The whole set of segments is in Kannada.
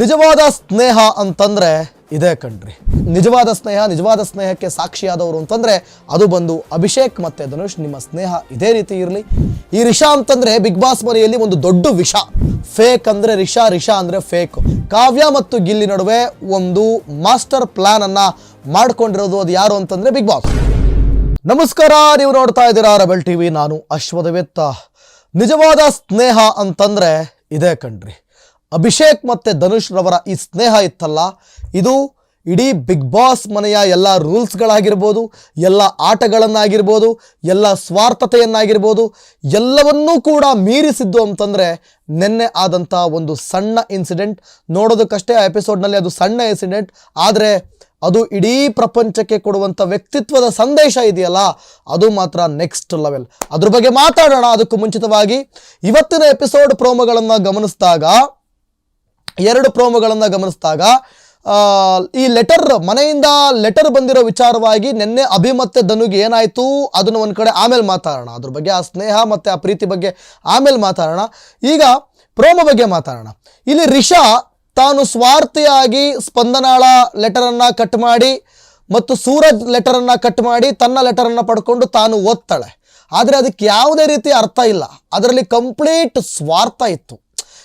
ನಿಜವಾದ ಸ್ನೇಹ ಅಂತಂದ್ರೆ ಇದೇ ಕಣ್ರಿ. ನಿಜವಾದ ಸ್ನೇಹ, ನಿಜವಾದ ಸ್ನೇಹಕ್ಕೆ ಸಾಕ್ಷಿಯಾದವರು ಅಂತಂದ್ರೆ ಅದು ಬಂದು ಅಭಿಷೇಕ್ ಮತ್ತೆ ಧನುಷ್. ನಿಮ್ಮ ಸ್ನೇಹ ಇದೇ ರೀತಿ ಇರಲಿ. ಈ ರಿಷಾ ಅಂತಂದ್ರೆ ಬಿಗ್ ಬಾಸ್ ಮನೆಯಲ್ಲಿ ಒಂದು ದೊಡ್ಡ ವಿಷ. ಫೇಕ್ ಅಂದ್ರೆ ರಿಷಾ ರಿಷಾ ಅಂದ್ರೆ ಫೇಕ್. ಕಾವ್ಯ ಮತ್ತು ಗಿಲ್ಲಿ ನಡುವೆ ಒಂದು ಮಾಸ್ಟರ್ ಪ್ಲಾನ್ ಅನ್ನ ಮಾಡ್ಕೊಂಡಿರೋದು ಅದು ಯಾರು ಅಂತಂದ್ರೆ ಬಿಗ್ ಬಾಸ್. ನಮಸ್ಕಾರ, ನೀವು ನೋಡ್ತಾ ಇದ್ದೀರಾ ರಬಲ್ ಟಿವಿ. ನಾನು ಅಶ್ವದವೆತ್ತ ನಿಜವಾದ ಸ್ನೇಹ ಅಂತಂದ್ರೆ ಇದೇ ಕಣ್ರಿ. ಅಭಿಷೇಕ್ ಮತ್ತೆ ಧನುಷ್ ರವರ ಈ ಸ್ನೇಹ ಇತ್ತಲ್ಲ? ಇದು ಇಡೀ ಬಿಗ್ ಬಾಸ್ ಮನೆಯ ಎಲ್ಲ ರೂಲ್ಸ್ಗಳಾಗಿರ್ಬೋದು, ಎಲ್ಲ ಆಟಗಳನ್ನಾಗಿರ್ಬೋದು, ಎಲ್ಲ ಸ್ವಾರ್ಥತೆಯನ್ನಾಗಿರ್ಬೋದು, ಎಲ್ಲವನ್ನೂ ಕೂಡ ಮೀರಿಸಿದ್ದು ಅಂತಂದರೆ ನಿನ್ನೆ ಆದಂಥ ಒಂದು ಸಣ್ಣ ಇನ್ಸಿಡೆಂಟ್ ನೋಡೋದಕ್ಕಷ್ಟೇ ಆ ಎಪಿಸೋಡ್ನಲ್ಲಿ ಅದು ಸಣ್ಣ ಇನ್ಸಿಡೆಂಟ್ ಆದರೆ ಅದು ಇಡೀ ಪ್ರಪಂಚಕ್ಕೆ ಕೊಡುವಂಥ ವ್ಯಕ್ತಿತ್ವದ ಸಂದೇಶ ಇದೆಯಲ್ಲ, ಅದು ಮಾತ್ರ ನೆಕ್ಸ್ಟ್ ಲೆವೆಲ್ ಅದ್ರ ಬಗ್ಗೆ ಮಾತಾಡೋಣ. ಅದಕ್ಕೂ ಮುಂಚಿತವಾಗಿ ಇವತ್ತಿನ ಎಪಿಸೋಡ್ ಪ್ರೋಮೋಗಳನ್ನು ಗಮನಿಸಿದಾಗ ಎರಡು ಪ್ರೋಮೋಗಳನ್ನು ಗಮನಿಸಿದಾಗ ಈ ಲೆಟರ್ ಮನೆಯಿಂದ ಲೆಟರ್ ಬಂದಿರೋ ವಿಚಾರವಾಗಿ ನಿನ್ನೆ ಅಭಿಮತ್ತೆ ಧನುಗೆ ಏನಾಯಿತು ಅದನ್ನು ಒಂದು ಕಡೆ ಆಮೇಲೆ ಮಾತಾಡೋಣ. ಅದ್ರ ಬಗ್ಗೆ ಆ ಸ್ನೇಹ ಮತ್ತು ಆ ಪ್ರೀತಿ ಬಗ್ಗೆ ಆಮೇಲೆ ಮಾತಾಡೋಣ. ಈಗ ಪ್ರೋಮೋ ಬಗ್ಗೆ ಮಾತಾಡೋಣ. ಇಲ್ಲಿ ರಿಷಾ ತಾನು ಸ್ವಾರ್ಥಿಯಾಗಿ ಸ್ಪಂದನಾಳ ಲೆಟರನ್ನು ಕಟ್ ಮಾಡಿ ಮತ್ತು ಸೂರಜ್ ಲೆಟರನ್ನು ಕಟ್ ಮಾಡಿ ತನ್ನ ಲೆಟರನ್ನು ಪಡ್ಕೊಂಡು ತಾನು ಓದ್ತಾಳೆ. ಆದರೆ ಅದಕ್ಕೆ ಯಾವುದೇ ರೀತಿ ಅರ್ಥ ಇಲ್ಲ. ಅದರಲ್ಲಿ ಕಂಪ್ಲೀಟ್ ಸ್ವಾರ್ಥ ಇತ್ತು.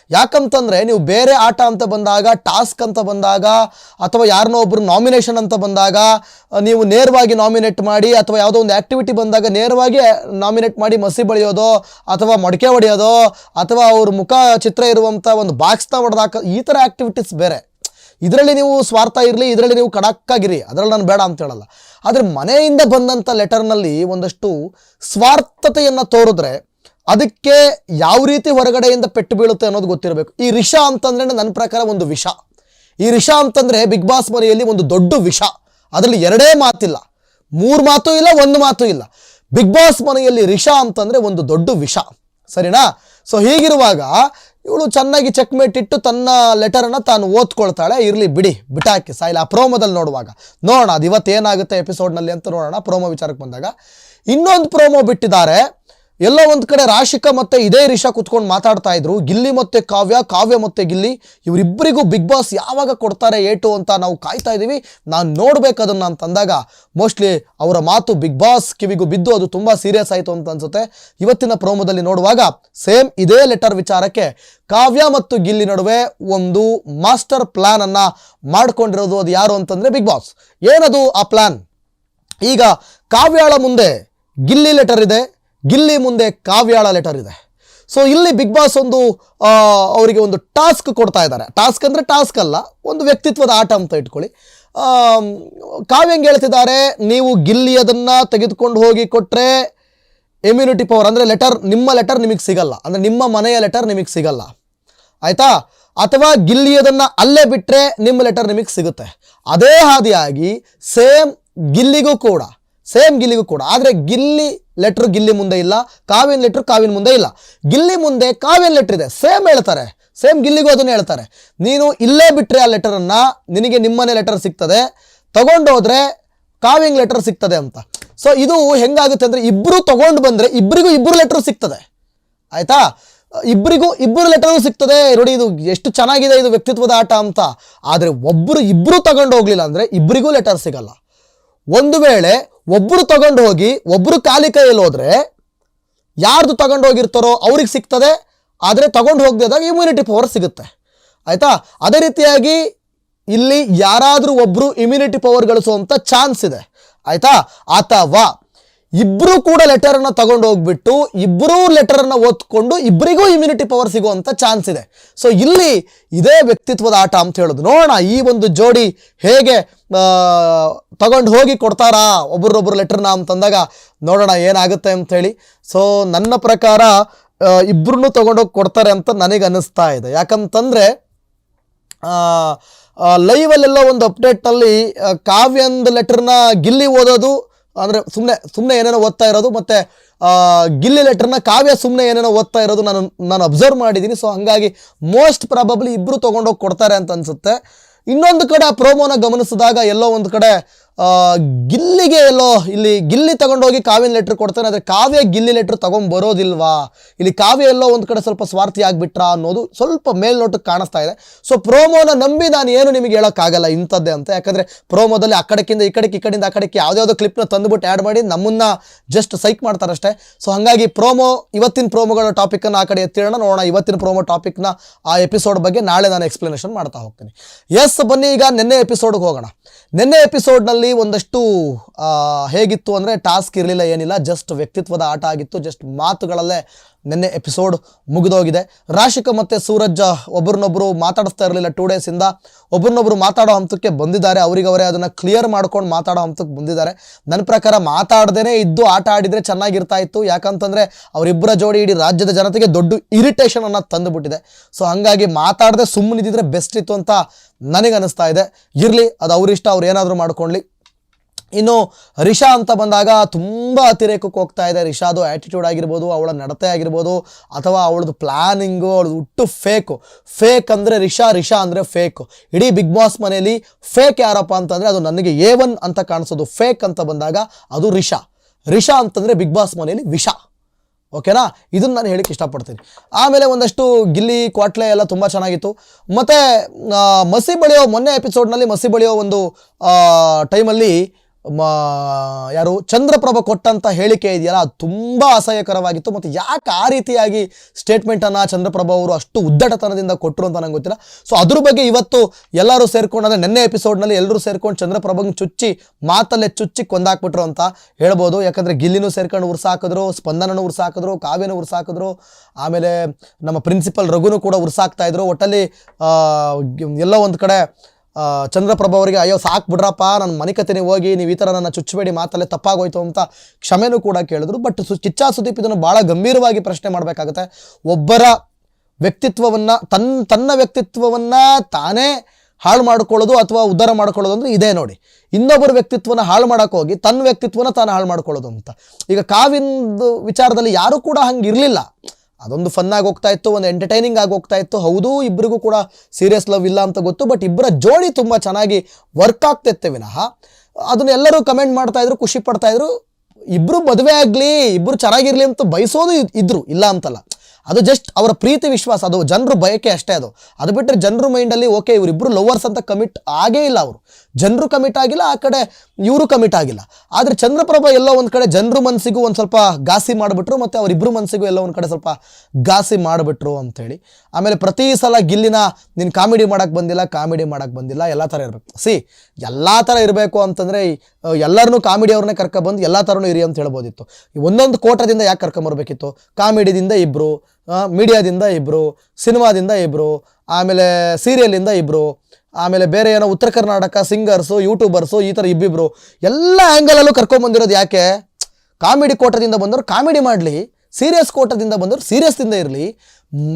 ಯಾಕಂತಂದ್ರೆ ನೀವು ಬೇರೆ ಆಟ ಅಂತ ಬಂದಾಗ, ಟಾಸ್ಕ್ ಅಂತ ಬಂದಾಗ, ಅಥವಾ ಯಾರನ್ನೋ ಒಬ್ರು ನಾಮಿನೇಷನ್ ಅಂತ ಬಂದಾಗ ನೀವು ನೇರವಾಗಿ ನಾಮಿನೇಟ್ ಮಾಡಿ, ಅಥವಾ ಯಾವುದೋ ಒಂದು ಆ್ಯಕ್ಟಿವಿಟಿ ಬಂದಾಗ ನೇರವಾಗಿ ನಾಮಿನೇಟ್ ಮಾಡಿ ಮಸಿ ಬಳಿಯೋದು, ಅಥವಾ ಮಡಕೆ ಹೊಡೆಯೋದು, ಅಥವಾ ಅವ್ರ ಮುಖ ಚಿತ್ರ ಇರುವಂಥ ಒಂದು ಬಾಕ್ಸ್ನ ಹೊಡೆದಾಕ ಈ ಥರ ಆ್ಯಕ್ಟಿವಿಟೀಸ್ ಬೇರೆ. ಇದರಲ್ಲಿ ನೀವು ಸ್ವಾರ್ಥ ಇರಲಿ, ಇದರಲ್ಲಿ ನೀವು ಕಡಕ್ಕಾಗಿರಿ ಅದರಲ್ಲಿ ನಾನು ಬೇಡ ಅಂತ ಹೇಳಲ್ಲ. ಆದರೆ ಮನೆಯಿಂದ ಬಂದಂಥ ಲೆಟರ್ನಲ್ಲಿ ಒಂದಷ್ಟು ಸ್ವಾರ್ಥತೆಯನ್ನು ತೋರಿದ್ರೆ ಅದಕ್ಕೆ ಯಾವ ರೀತಿ ಹೊರಗಡೆಯಿಂದ ಪೆಟ್ಟು ಬೀಳುತ್ತೆ ಅನ್ನೋದು ಗೊತ್ತಿರಬೇಕು. ಈ ರಿಷ ಅಂತಂದ್ರೆ ನನ್ನ ಪ್ರಕಾರ ಒಂದು ವಿಷ. ಈ ರಿಷ ಅಂತಂದ್ರೆ ಬಿಗ್ ಬಾಸ್ ಮನೆಯಲ್ಲಿ ಒಂದು ದೊಡ್ಡ ವಿಷ. ಅದರಲ್ಲಿ ಎರಡೇ ಮಾತಿಲ್ಲ. ಮೂರು ಮಾತು ಇಲ್ಲ, ಒಂದು ಮಾತು ಇಲ್ಲ. ಬಿಗ್ ಬಾಸ್ ಮನೆಯಲ್ಲಿ ರಿಷಾ ಅಂತಂದ್ರೆ ಒಂದು ದೊಡ್ಡ ವಿಷ. ಸರಿನಾ? ಸೊ ಹೀಗಿರುವಾಗ ಇವಳು ಚೆನ್ನಾಗಿ ಚೆಕ್ಮೇಟ್ ಇಟ್ಟು ತನ್ನ ಲೆಟರನ್ನು ತಾನು ಓದ್ಕೊಳ್ತಾಳೆ. ಇರಲಿ ಬಿಡಿ, ಬಿಟಾಕಿ ಸಾಯಿಲ್ಲ ಆ ಪ್ರೋಮೋದಲ್ಲಿ ನೋಡುವಾಗ. ನೋಡೋಣ, ಅದು ಇವತ್ತೇನಾಗುತ್ತೆ ಎಪಿಸೋಡ್ನಲ್ಲಿ ಅಂತ ನೋಡೋಣ ಪ್ರೋಮೋ ವಿಚಾರಕ್ಕೆ ಬಂದಾಗ. ಇನ್ನೊಂದು ಪ್ರೋಮೋ ಬಿಟ್ಟಿದ್ದಾರೆ. ಎಲ್ಲೋ ಒಂದು ಕಡೆ ರಾಶಿಕಾ ಮತ್ತೆ ಇದೇ ರಿಷಾ ಕುತ್ಕೊಂಡು ಮಾತಾಡ್ತಾ ಇದ್ರು. ಗಿಲ್ಲಿ ಮತ್ತೆ ಕಾವ್ಯ ಕಾವ್ಯ ಮತ್ತೆ ಗಿಲ್ಲಿ ಇವರಿಬ್ಬರಿಗೂ ಬಿಗ್ ಬಾಸ್ ಯಾವಾಗ ಕೊಡ್ತಾರೆ, ಏಟು ಅಂತ ನಾವು ಕಾಯ್ತಾ ಇದ್ದೀವಿ ನಾನು ನೋಡ್ಬೇಕು ಅದನ್ನ ಅಂತಂದಾಗ ಮೋಸ್ಟ್ಲಿ ಅವರ ಮಾತು ಬಿಗ್ ಬಾಸ್ ಕಿವಿಗೂ ಬಿದ್ದು ಅದು ತುಂಬ ಸೀರಿಯಸ್ ಆಯಿತು ಅಂತ ಅನ್ಸುತ್ತೆ. ಇವತ್ತಿನ ಪ್ರೋಮೋದಲ್ಲಿ ನೋಡುವಾಗ ಸೇಮ್ ಇದೇ ಲೆಟರ್ ವಿಚಾರಕ್ಕೆ ಕಾವ್ಯ ಮತ್ತು ಗಿಲ್ಲಿ ನಡುವೆ ಒಂದು ಮಾಸ್ಟರ್ ಪ್ಲಾನ್ ಅನ್ನ ಮಾಡ್ಕೊಂಡಿರೋದು ಅದು ಯಾರು ಅಂತಂದ್ರೆ ಬಿಗ್ ಬಾಸ್. ಏನದು ಆ ಪ್ಲಾನ್? ಈಗ ಕಾವ್ಯಾಳ ಮುಂದೆ ಗಿಲ್ಲಿ ಲೆಟರ್ ಇದೆ. ಗಿಲ್ಲಿ ಮುಂದೆ ಕಾವ್ಯಾಳ ಲೆಟರ್ ಇದೆ. ಸೊ ಇಲ್ಲಿ ಬಿಗ್ ಬಾಸ್ ಒಂದು ಅವರಿಗೆ ಒಂದು ಟಾಸ್ಕ್ ಕೊಡ್ತಾ ಇದ್ದಾರೆ. ಟಾಸ್ಕ್ ಅಂದರೆ ಟಾಸ್ಕ್ ಅಲ್ಲ, ಒಂದು ವ್ಯಕ್ತಿತ್ವದ ಆಟ ಅಂತ ಇಟ್ಕೊಳ್ಳಿ. ಕಾವ್ಯಂಗೆ ಹೇಳ್ತಿದ್ದಾರೆ? ನೀವು ಗಿಲ್ಲಿ ಅದನ್ನು ತೆಗೆದುಕೊಂಡು ಹೋಗಿ ಕೊಟ್ಟರೆ ಇಮ್ಯುನಿಟಿ ಪವರ್ ಅಂದರೆ ಲೆಟರ್ ನಿಮ್ಮ ಲೆಟರ್ ನಿಮಗೆ ಸಿಗಲ್ಲ. ಅಂದರೆ ನಿಮ್ಮ ಮನೆಯ ಲೆಟರ್ ನಿಮಗೆ ಸಿಗಲ್ಲ. ಆಯಿತಾ? ಅಥವಾ ಗಿಲ್ಲಿಯದನ್ನ ಅಲ್ಲೇ ಬಿಟ್ಟರೆ ನಿಮ್ಮ ಲೆಟರ್ ನಿಮಗೆ ಸಿಗುತ್ತೆ. ಅದೇ ಹಾದಿಯಾಗಿ ಸೇಮ್ ಗಿಲ್ಲಿಗೂ ಕೂಡ ಸೇಮ್ ಗಿಲ್ಲಿಗೂ ಕೂಡ. ಆದರೆ ಗಿಲ್ಲಿ ಲೆಟ್ರ್ ಗಿಲ್ಲಿ ಮುಂದೆ ಇಲ್ಲ ಕಾವಿನ ಲೆಟ್ರ್ ಕಾವಿನ ಮುಂದೆ ಇಲ್ಲ. ಗಿಲ್ಲಿ ಮುಂದೆ ಕಾವಿನ ಲೆಟ್ರ್ ಇದೆ ಸೇಮ್ ಹೇಳ್ತಾರೆ ಸೇಮ್ ಗಿಲ್ಲಿಗೂ ಅದನ್ನು ಹೇಳ್ತಾರೆ. ನೀನು ಇಲ್ಲೇ ಬಿಟ್ಟರೆ ಆ ಲೆಟರನ್ನು ನಿನಗೆ ನಿಮ್ಮನೆ ಲೆಟರ್ ಸಿಗ್ತದೆ, ತಗೊಂಡೋದ್ರೆ ಕಾವಿಂಗ್ ಲೆಟರ್ ಸಿಗ್ತದೆ ಅಂತ. ಸೊ ಇದು ಹೆಂಗಾಗುತ್ತೆ ಅಂದರೆ ಇಬ್ಬರು ತಗೊಂಡು ಬಂದರೆ ಇಬ್ಬರಿಗೂ ಇಬ್ಬರು ಲೆಟರ್ ಸಿಗ್ತದೆ. ಆಯ್ತಾ? ಇಬ್ಬರಿಗೂ ಇಬ್ಬರು ಲೆಟರು ಸಿಗ್ತದೆ. ನೋಡಿ, ಇದು ಎಷ್ಟು ಚೆನ್ನಾಗಿದೆ ಇದು ವ್ಯಕ್ತಿತ್ವದ ಆಟ ಅಂತ. ಆದರೆ ಒಬ್ಬರು ಇಬ್ಬರು ತಗೊಂಡು ಹೋಗ್ಲಿಲ್ಲ ಅಂದರೆ ಇಬ್ಬರಿಗೂ ಲೆಟರ್ ಸಿಗಲ್ಲ. ಒಂದು ವೇಳೆ ಒಬ್ಬರು ತಗೊಂಡು ಹೋಗಿ ಒಬ್ಬರು ಖಾಲಿ ಕೈಯಲ್ಲಿ ಹೋದ್ರೆ ಯಾರ್ದು ತಗೊಂಡು ಹೋಗಿರ್ತಾರೋ ಅವ್ರಿಗೆ ಸಿಗ್ತದೆ, ಆದರೆ ತಗೊಂಡು ಹೋಗದಿದ್ದಾಗ ಇಮ್ಯುನಿಟಿ ಪವರ್ ಸಿಗುತ್ತೆ. ಆಯ್ತಾ? ಅದೇ ರೀತಿಯಾಗಿ ಇಲ್ಲಿ ಯಾರಾದರೂ ಒಬ್ಬರು ಇಮ್ಯುನಿಟಿ ಪವರ್ ಗಳಿಸುವಂಥ ಚಾನ್ಸ್ ಇದೆ. ಆಯ್ತಾ? ಅಥವಾ ಇಬ್ಬರು ಕೂಡ ಲೆಟರ್ ಅನ್ನ ತಗೊಂಡು ಹೋಗ್ಬಿಟ್ಟು ಇಬ್ಬರೂ ಅನ್ನ ಓದ್ಕೊಂಡು ಇಬ್ಬರಿಗೂ ಇಮ್ಯುನಿಟಿ ಪವರ್ ಸಿಗುವಂತ ಚಾನ್ಸ್ ಇದೆ. ಸೊ ಇಲ್ಲಿ ಇದೇ ವ್ಯಕ್ತಿತ್ವದ ಆಟ ಅಂತ ಹೇಳೋದು. ನೋಡೋಣ, ಈ ಒಂದು ಜೋಡಿ ಹೇಗೆ ತಗೊಂಡು ಹೋಗಿ ಕೊಡ್ತಾರಾ ಒಬ್ರೊಬ್ರು ಲೆಟರ್ನ ಅಂತಂದಾಗ ನೋಡೋಣ ಏನಾಗುತ್ತೆ ಅಂತ ಹೇಳಿ. ಸೊ ನನ್ನ ಪ್ರಕಾರ ಇಬ್ರು ತಗೊಂಡೋಗಿ ಕೊಡ್ತಾರೆ ಅಂತ ನನಗೆ ಅನಿಸ್ತಾ ಇದೆ. ಯಾಕಂತಂದರೆ ಲೈವಲ್ಲೆಲ್ಲ ಒಂದು ಅಪ್ಡೇಟ್ನಲ್ಲಿ ಕಾವ್ಯಂದ್ ಲೆಟರ್ನ ಗಿಲ್ಲಿ ಓದೋದು ಅಂದರೆ ಸುಮ್ಮನೆ ಸುಮ್ಮನೆ ಏನೇನೋ ಓದ್ತಾ ಇರೋದು ಮತ್ತು ಗಿಲ್ಲಿ ಲೆಟರ್ನ ಕಾವ್ಯ ಸುಮ್ಮನೆ ಏನೇನೋ ಓದ್ತಾ ಇರೋದು ನಾನು ನಾನು ಅಬ್ಸರ್ವ್ ಮಾಡಿದ್ದೀನಿ ಸೊ ಹಾಗಾಗಿ ಮೋಸ್ಟ್ ಪ್ರಾಬಬ್ಲಿ ಇಬ್ಬರು ತೊಗೊಂಡೋಗಿ ಕೊಡ್ತಾರೆ ಅಂತ ಅನಿಸುತ್ತೆ. ಇನ್ನೊಂದು ಕಡೆ ಆ ಪ್ರೋಮೋನ ಗಮನಿಸಿದಾಗ ಎಲ್ಲೋ ಒಂದು ಕಡೆ ಗಿಲ್ಲಿಗೆ ಎಲ್ಲೋ ಇಲ್ಲಿ ಗಿಲ್ಲಿ ತಗೊಂಡೋಗಿ ಕಾವ್ಯನ ಲೆಟ್ರ್ ಕೊಡ್ತಾನೆ, ಆದರೆ ಕಾವ್ಯ ಗಿಲ್ಲಿ ಲೆಟ್ರ್ ತಗೊಂಬರೋದಿಲ್ವಾ? ಇಲ್ಲಿ ಕಾವ್ಯ ಎಲ್ಲೋ ಒಂದು ಕಡೆ ಸ್ವಲ್ಪ ಸ್ವಾರ್ಥಿ ಆಗಿಬಿಟ್ರಾ ಅನ್ನೋದು ಸ್ವಲ್ಪ ಮೇಲ್ನೋಟಕ್ಕೆ ಕಾಣಿಸ್ತಾ ಇದೆ. ಸೊ ಪ್ರೋಮೋನ ನಂಬಿ ನಾನು ಏನು ನಿಮಗೆ ಹೇಳೋಕ್ಕಾಗಲ್ಲ ಇಂಥದ್ದೇ ಅಂತ. ಯಾಕಂದರೆ ಪ್ರೋಮೋದಲ್ಲಿ ಆ ಕಡೆಕ್ಕಿಂದ ಈ ಕಡೆಗೆ ಈ ಕಡೆಯಿಂದ ಆ ಕಡೆಗೆ ಯಾವುದ್ಯಾವುದೋ ಕ್ಲಿಪ್ನ ತಂದುಬಿಟ್ಟು ಆ್ಯಡ್ ಮಾಡಿ ನಮ್ಮನ್ನ ಜಸ್ಟ್ ಸೈಕ್ ಮಾಡ್ತಾರಷ್ಟೇ ಸೊ ಹಾಗಾಗಿ ಪ್ರೋಮೋ ಇವತ್ತಿನ ಪ್ರೋಮೋಗಳ ಟಾಪಿಕನ್ನು ಆ ಕಡೆ ಎತ್ತಿರೋಣ. ನೋಡೋಣ ಇವತ್ತಿನ ಪ್ರೋಮೋ ಟಾಪಿಕ್ನ ಆ ಎಪಿಸೋಡ್ ಬಗ್ಗೆ ನಾಳೆ ನಾನು ಎಕ್ಸ್ಪ್ಲನೇಷನ್ ಮಾಡ್ತಾ ಹೋಗ್ತೀನಿ. ಎಸ್ ಬನ್ನಿ ಈಗ ನಿನ್ನೆ ಎಪಿಸೋಡ್ಗೆ ಹೋಗೋಣ. ನಿನ್ನೆ ಎಪಿಸೋಡ್ನಲ್ಲಿ ಒಂದಷ್ಟು ಹೇಗಿತ್ತು ಅಂದರೆ ಟಾಸ್ಕ್ ಇರಲಿಲ್ಲ ಏನಿಲ್ಲ ಜಸ್ಟ್ ವ್ಯಕ್ತಿತ್ವದ ಆಟ ಆಗಿತ್ತು ಜಸ್ಟ್ ಮಾತುಗಳಲ್ಲೇ ನಿನ್ನೆ ಎಪಿಸೋಡ್ ಮುಗಿದೋಗಿದೆ. ರಾಶಿಕ ಮತ್ತು ಸೂರಜ್ ಒಬ್ರನ್ನೊಬ್ರು ಮಾತಾಡಿಸ್ತಾ ಇರಲಿಲ್ಲ ಟೂ ಡೇಸಿಂದ ಒಬ್ರನ್ನೊಬ್ರು ಮಾತಾಡೋ ಹಂತಕ್ಕೆ ಬಂದಿದ್ದಾರೆ. ಅವರಿಗವರೇ ಅದನ್ನು ಕ್ಲಿಯರ್ ಮಾಡ್ಕೊಂಡು ಮಾತಾಡೋ ಹಂತಕ್ಕೆ ಬಂದಿದ್ದಾರೆ. ನನ್ನ ಪ್ರಕಾರ ಮಾತಾಡ್ದೇ ಇದ್ದು ಆಟ ಆಡಿದರೆ ಚೆನ್ನಾಗಿರ್ತಾ ಇತ್ತು. ಯಾಕಂತಂದರೆ ಅವರಿಬ್ಬರ ಜೋಡಿ ಇಡೀ ರಾಜ್ಯದ ಜನತೆಗೆ ದೊಡ್ಡ ಇರಿಟೇಷನ್ ಅನ್ನೋದು ತಂದುಬಿಟ್ಟಿದೆ. ಸೊ ಹಾಗಾಗಿ ಮಾತಾಡದೆ ಸುಮ್ಮನಿದ್ದರೆ ಬೆಸ್ಟ್ ಇತ್ತು ಅಂತ ನನಗನ್ನಿಸ್ತಾ ಇದೆ. ಇರಲಿ, ಅದು ಅವರಿಷ್ಟ. ಅವ್ರು ಏನಾದರೂ ಮಾಡ್ಕೊಳ್ಳಿ. ಇನ್ನು ರಿಷಾ ಅಂತ ಬಂದಾಗ ತುಂಬ ಅತಿರೇಕಕ್ಕೆ ಹೋಗ್ತಾ ಇದೆ. ರಿಷಾದು ಆ್ಯಟಿಟ್ಯೂಡ್ ಆಗಿರ್ಬೋದು, ಅವಳ ನಡತೆ ಆಗಿರ್ಬೋದು, ಅಥವಾ ಅವಳದು ಪ್ಲ್ಯಾನಿಂಗು ಅವಳದು ಹುಟ್ಟು ಫೇಕು ಫೇಕ್ ಅಂದರೆ ರಿಷಾ ರಿಷಾ ಅಂದರೆ ಫೇಕು ಇಡೀ ಬಿಗ್ ಬಾಸ್ ಮನೆಯಲ್ಲಿ ಫೇಕ್ ಯಾರಪ್ಪ ಅಂತಂದರೆ ಅದು ನನಗೆ ಎ ಒನ್ ಅಂತ ಕಾಣಿಸೋದು. ಫೇಕ್ ಅಂತ ಬಂದಾಗ ಅದು ರಿಷಾ. ರಿಷಾ ಅಂತಂದರೆ ಬಿಗ್ ಬಾಸ್ ಮನೆಯಲ್ಲಿ ವಿಷ. ಓಕೆನಾ? ಇದನ್ನು ನಾನು ಹೇಳಿಕ್ಕೆ ಇಷ್ಟಪಡ್ತೀನಿ. ಆಮೇಲೆ ಒಂದಷ್ಟು ಗಿಲ್ಲಿ, ಕ್ವಾಟ್ಲೆ ಎಲ್ಲ ತುಂಬ ಚೆನ್ನಾಗಿತ್ತು. ಮತ್ತು ಮಸಿ ಬಳಿಯೋ, ಮೊನ್ನೆ ಎಪಿಸೋಡ್ನಲ್ಲಿ ಮಸಿ ಬಳಿಯೋ ಒಂದು ಟೈಮಲ್ಲಿ ಯಾರು ಚಂದ್ರಪ್ರಭ ಕೊಟ್ಟಂತ ಹೇಳಿಕೆ ಇದೆಯಲ್ಲ, ಅದು ತುಂಬ ಅಸಹ್ಯಕರವಾಗಿತ್ತು. ಮತ್ತು ಯಾಕೆ ಆ ರೀತಿಯಾಗಿ ಸ್ಟೇಟ್ಮೆಂಟನ್ನು ಚಂದ್ರಪ್ರಭ ಅವರು ಅಷ್ಟು ಉದ್ದಟತನದಿಂದ ಕೊಟ್ಟರು ಅಂತ ನಂಗೆ ಗೊತ್ತಿಲ್ಲ. ಸೊ ಅದ್ರ ಬಗ್ಗೆ ಇವತ್ತು ಎಲ್ಲರೂ ಸೇರ್ಕೊಂಡು, ಅಂದರೆ ನಿನ್ನೆ ಎಪಿಸೋಡ್ನಲ್ಲಿ ಎಲ್ಲರೂ ಸೇರ್ಕೊಂಡು ಚಂದ್ರಪ್ರಭಂಗೆ ಚುಚ್ಚಿ, ಮಾತಲ್ಲೇ ಚುಚ್ಚಿ ಕೊಂದಾಕ್ಬಿಟ್ರು ಅಂತ ಹೇಳ್ಬೋದು. ಯಾಕಂದರೆ ಗಿಲ್ಲಿನೂ ಸೇರ್ಕೊಂಡು ಉರ್ಸಾಕಿದ್ರು ಸ್ಪಂದನನೂ ಉರ್ಸಾಕಿದ್ರು ಕಾವ್ಯನೂ ಉರ್ಸಾಕಿದ್ರು ಆಮೇಲೆ ನಮ್ಮ ಪ್ರಿನ್ಸಿಪಲ್ ರಘುನೂ ಕೂಡ ಉರ್ಸಾಕ್ತಾ ಇದ್ರು. ಒಟ್ಟಲ್ಲಿ ಎಲ್ಲೋ ಒಂದು ಕಡೆ ಚಂದ್ರಪ್ರಭ ಅವರಿಗೆ, ಅಯ್ಯೋ ಸಾಕು ಬಿಡ್ರಪ್ಪ ನನ್ನ ಮನೆ ಹೋಗಿ, ನೀವು ಈ ಥರ ನನ್ನ ಚುಚ್ಚಬೇಡಿ, ಮಾತಲ್ಲೇ ತಪ್ಪಾಗೋಯ್ತು ಅಂತ ಕ್ಷಮೆನೂ ಕೂಡ ಕೇಳಿದ್ರು. ಬಟ್ ಸು ಕಿಚ್ಚಾ ಸುದೀಪ್ ಇದನ್ನು ಭಾಳ ಗಂಭೀರವಾಗಿ ಪ್ರಶ್ನೆ ಮಾಡಬೇಕಾಗುತ್ತೆ. ಒಬ್ಬರ ವ್ಯಕ್ತಿತ್ವವನ್ನು ತನ್ನ ತನ್ನ ವ್ಯಕ್ತಿತ್ವವನ್ನು ತಾನೇ ಹಾಳು ಮಾಡ್ಕೊಳ್ಳೋದು ಅಥವಾ ಉದ್ಧಾರ ಮಾಡ್ಕೊಳ್ಳೋದು ಅಂದರೆ ಇದೇ ನೋಡಿ. ಇನ್ನೊಬ್ಬರ ವ್ಯಕ್ತಿತ್ವನ ಹಾಳು ಮಾಡೋಕೆ ಹೋಗಿ ತನ್ನ ವ್ಯಕ್ತಿತ್ವನ ತಾನು ಹಾಳು ಮಾಡ್ಕೊಳ್ಳೋದು ಅಂತ. ಈಗ ಕಾವಿಂದು ವಿಚಾರದಲ್ಲಿ ಯಾರೂ ಕೂಡ ಹಂಗೆ ಇರಲಿಲ್ಲ ಅದೊಂದು ಫನ್ನಾಗಿ ಹೋಗ್ತಾ ಇತ್ತು, ಒಂದು ಎಂಟರ್ಟೈನಿಂಗ್ ಆಗಿ ಹೋಗ್ತಾ ಇತ್ತು. ಹೌದು ಇಬ್ಬರಿಗೂ ಕೂಡ ಸೀರಿಯಸ್ ಲವ್ ಇಲ್ಲ ಅಂತ ಗೊತ್ತು ಬಟ್ ಇಬ್ಬರ ಜೋಡಿ ತುಂಬ ಚೆನ್ನಾಗಿ ವರ್ಕ್ ಆಗ್ತಿತ್ತೆ ವಿನಃ. ಅದನ್ನೆಲ್ಲರೂ ಕಮೆಂಟ್ ಮಾಡ್ತಾ ಇದ್ರು, ಖುಷಿ ಪಡ್ತಾ ಇದ್ರು. ಇಬ್ಬರು ಮದುವೆ ಆಗಲಿ ಇಬ್ಬರು ಚೆನ್ನಾಗಿರಲಿ ಅಂತ ಬಯಸೋದು ಇದ್- ಇದ್ರು, ಇಲ್ಲ ಅಂತಲ್ಲ. ಅದು ಜಸ್ಟ್ ಅವರ ಪ್ರೀತಿ ವಿಶ್ವಾಸ, ಅದು ಜನರು ಬಯಕೆ ಅಷ್ಟೇ ಅದು. ಅದು ಬಿಟ್ಟರೆ ಜನರು ಮೈಂಡಲ್ಲಿ ಓಕೆ ಇವರಿಬ್ಬರು ಲವರ್ಸ್ ಅಂತ ಕಮಿಟ್ ಆಗೇ ಇಲ್ಲ ಅವರು. ಜನರು ಕಮಿಟ್ ಆಗಿಲ್ಲ, ಆ ಕಡೆ ಇವರು ಕಮಿಟ್ ಆಗಿಲ್ಲ. ಆದರೆ ಚಂದ್ರಪ್ರಭ ಎಲ್ಲೋ ಒಂದು ಕಡೆ ಜನರು ಮನಸ್ಸಿಗೂ ಒಂದು ಸ್ವಲ್ಪ ಗಾಸಿ ಮಾಡಿಬಿಟ್ರು, ಮತ್ತು ಅವರಿಬ್ಬರು ಮನಸ್ಸಿಗೂ ಎಲ್ಲೋ ಒಂದು ಕಡೆ ಸ್ವಲ್ಪ ಗಾಸಿ ಮಾಡಿಬಿಟ್ರು ಅಂಥೇಳಿ ಆಮೇಲೆ ಪ್ರತಿ ಸಲ ಗಿಲ್ಲಿನ, ನೀನು ಕಾಮಿಡಿ ಮಾಡೋಕ್ಕೆ ಬಂದಿಲ್ಲ ಕಾಮಿಡಿ ಮಾಡೋಕ್ಕೆ ಬಂದಿಲ್ಲ, ಎಲ್ಲ ಥರ ಇರಬೇಕು. ಸಿ, ಎಲ್ಲ ಥರ ಇರಬೇಕು ಅಂತಂದರೆ ಎಲ್ಲರನ್ನೂ ಕಾಮಿಡಿ ಅವ್ರನ್ನೇ ಕರ್ಕೊಬಂದು ಎಲ್ಲ ಥರನೂ ಇರಿ ಅಂತ ಹೇಳ್ಬೋದಿತ್ತು. ಒಂದೊಂದು ಕೋಟದಿಂದ ಯಾಕೆ ಕರ್ಕೊಂಬರ್ಬೇಕಿತ್ತು ಕಾಮಿಡಿದಿಂದ ಇಬ್ಬರು ಮೀಡಿಯಾದಿಂದ ಇಬ್ಬರು ಸಿನಿಮಾದಿಂದ ಇಬ್ಬರು ಆಮೇಲೆ ಸೀರಿಯಲಿಂದ ಇಬ್ಬರು ಆಮೇಲೆ ಬೇರೆ ಏನೋ ಉತ್ತರ ಕರ್ನಾಟಕ ಸಿಂಗರ್ಸು ಯೂಟ್ಯೂಬರ್ಸು ಈ ಥರ ಇಬ್ಬಿಬ್ರು ಎಲ್ಲ ಆ್ಯಂಗಲಲ್ಲೂ ಕರ್ಕೊಂಬಂದಿರೋದು ಯಾಕೆ? ಕಾಮಿಡಿ ಕೋಟದಿಂದ ಬಂದವರು ಕಾಮಿಡಿ ಮಾಡಲಿ ಸೀರಿಯಸ್ ಕೋಟದಿಂದ ಬಂದವರು ಸೀರಿಯಸ್ದಿಂದ ಇರಲಿ,